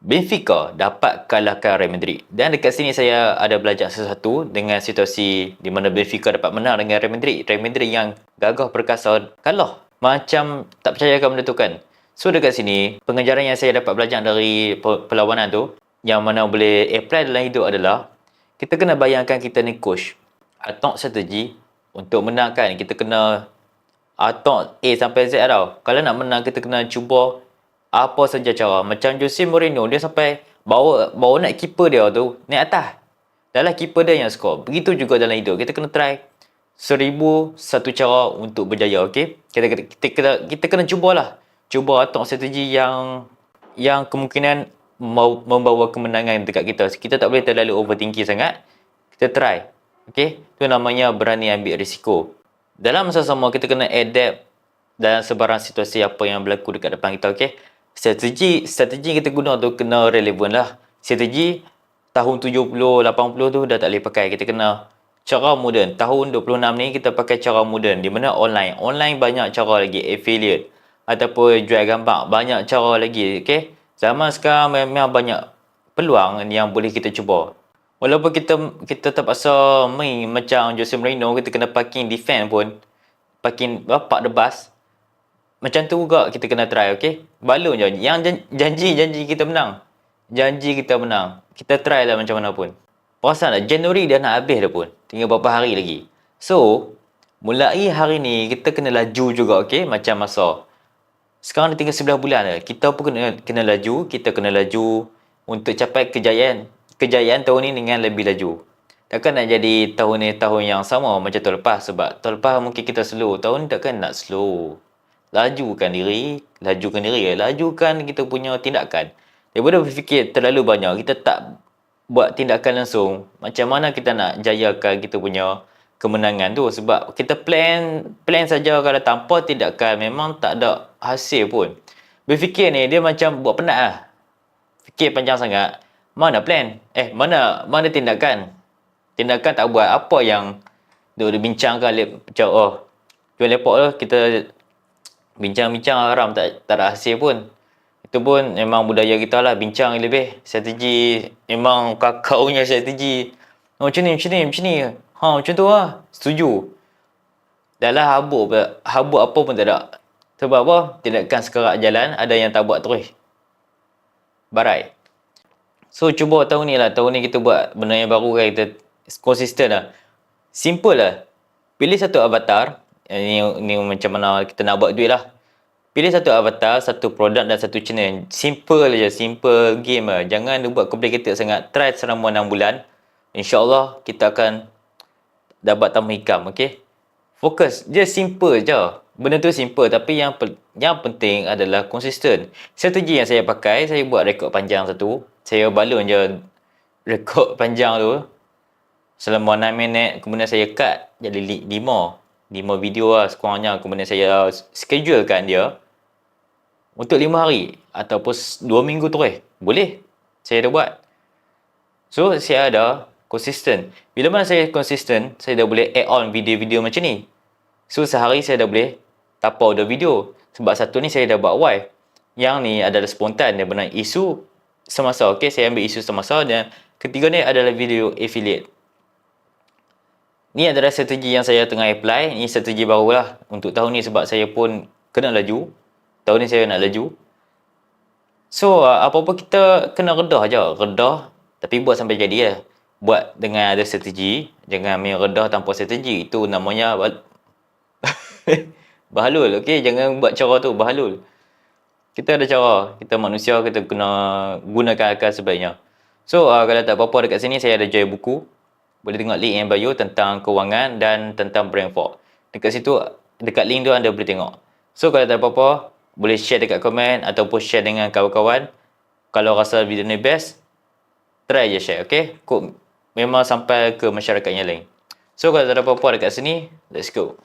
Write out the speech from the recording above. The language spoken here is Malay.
Benfica dapat kalahkan Real Madrid. Dan dekat sini saya ada belajar sesuatu dengan situasi di mana Benfica dapat menang dengan Real Madrid. Real Madrid yang gagah perkasa kalah. Macam tak percaya akan menentukan. So dekat sini, pengajaran yang saya dapat belajar dari perlawanan tu, yang mana boleh apply dalam hidup adalah, kita kena bayangkan kita ni coach. Atau strategi untuk menangkan. Kita kena atau A sampai Z tau. Kalau nak menang, kita kena cuba apa saja cara. Macam Jose Mourinho, dia sampai bawa bawa nak keeper dia tu naik atas. Dalam keeper dia yang skor. Begitu juga dalam hidup. Kita kena try seribu satu cara untuk berjaya, okey? Kita, kita, kita, kita, kita kena cubalah. Cuba atur strategi yang yang kemungkinan membawa kemenangan dekat kita. Kita tak boleh terlalu overthinking sangat. Kita try. Okey? Itu namanya berani ambil risiko. Dalam masa sama, kita kena adapt dalam sebarang situasi apa yang berlaku dekat depan kita, okey? Strategi strategi kita guna tu kena relevan lah. Strategi tahun 70 80 tu dah tak boleh pakai. Kita kena cara moden. Tahun 26 ni kita pakai cara moden. Di mana online. Online banyak cara lagi. Affiliate ataupun jual gambar. Banyak cara lagi okey zaman sekarang memang banyak peluang yang boleh kita cuba. Walaupun kita kita terpaksa main macam Jose Mourinho kita kena parking defend pun. Parking park the bus macam tu juga kita kena try, okay? Balon je. Yang janji-janji kita menang. Janji kita menang. Kita try lah macam mana pun. Perasan tak? Januari dah nak habis dah pun. Tinggal beberapa hari lagi. So, mulai hari ni, kita kena laju juga, okay? Macam masa. Sekarang dah tinggal 11 bulan dah. Kita pun kena, kena laju. Kita kena laju untuk capai kejayaan. Kejayaan tahun ni dengan lebih laju. Takkan nak jadi tahun ni tahun yang sama macam tahun lepas. Sebab tahun lepas mungkin kita slow. Tahun ni takkan nak slow lajukan diri, lajukan diri, lajukan kita punya tindakan. Daripada berfikir terlalu banyak, kita tak buat tindakan langsung. Macam mana kita nak jayakan kita punya kemenangan tu sebab kita plan plan saja kalau tanpa tindakan memang tak ada hasil pun. Berfikir ni dia macam buat penat lah. Fikir panjang sangat. Mana plan? Eh, mana mana tindakan? Tindakan tak buat apa yang dia bincangkan macam oh jual lepok tu kita bincang-bincang haram tak, tak ada hasil pun. Itu pun memang budaya kita lah bincang lebih. Strategi memang kakak punya strategi. Oh, macam ni macam ni macam ni. Ha macam tu lah. Setuju. Dah lah habuk habuk apa pun tak ada. Sebab apa? Tindakan sekerak jalan ada yang tak buat terus. Barai. So cuba tahun ni lah. Tahun ni kita buat benda yang baru kan kita konsisten lah. Simple lah. Pilih satu avatar ini, ini macam mana kita nak buat duit lah. Pilih satu avatar, satu produk dan satu channel. Simple je, simple game lah. Jangan buat complicated sangat. Try selama 6 bulan. InsyaAllah kita akan dapat tambah income, okay? Fokus, je simple je. Benda tu simple tapi yang yang penting adalah konsisten. Strategi yang saya pakai, saya buat rekod panjang satu. Saya balun je rekod panjang tu. Selama 6 minit, kemudian saya cut jadi 5. 5 video lah sekurangnya kemudian saya schedulekan dia untuk 5 hari ataupun 2 minggu tu eh boleh saya dah buat. So saya ada konsisten bila mana saya konsisten saya dah boleh add on video-video macam ni. So sehari saya dah boleh tapau dah video. Sebab satu ni saya dah buat why yang ni adalah spontan dia benar isu semasa. Ok saya ambil isu semasa dan ketiga ni adalah video affiliate Ni adalah strategi yang saya tengah apply. Ini strategi baru lah untuk tahun ni sebab saya pun kena laju. Tahun ni saya nak laju. So, uh, apa-apa kita kena redah je. Redah tapi buat sampai jadi lah. Buat dengan ada strategi. Jangan main redah tanpa strategi. Itu namanya bahalul. Okay? Jangan buat cara tu. Bahalul. Kita ada cara. Kita manusia, kita kena gunakan akal sebaiknya. So, uh, kalau tak apa-apa dekat sini, saya ada jual buku boleh tengok link yang bio tentang kewangan dan tentang brain fog. Dekat situ, dekat link tu anda boleh tengok. So, kalau tak apa-apa, boleh share dekat komen ataupun share dengan kawan-kawan. Kalau rasa video ni best, try je share, okay? Kok memang sampai ke masyarakat yang lain. So, kalau tak ada apa-apa dekat sini, let's go.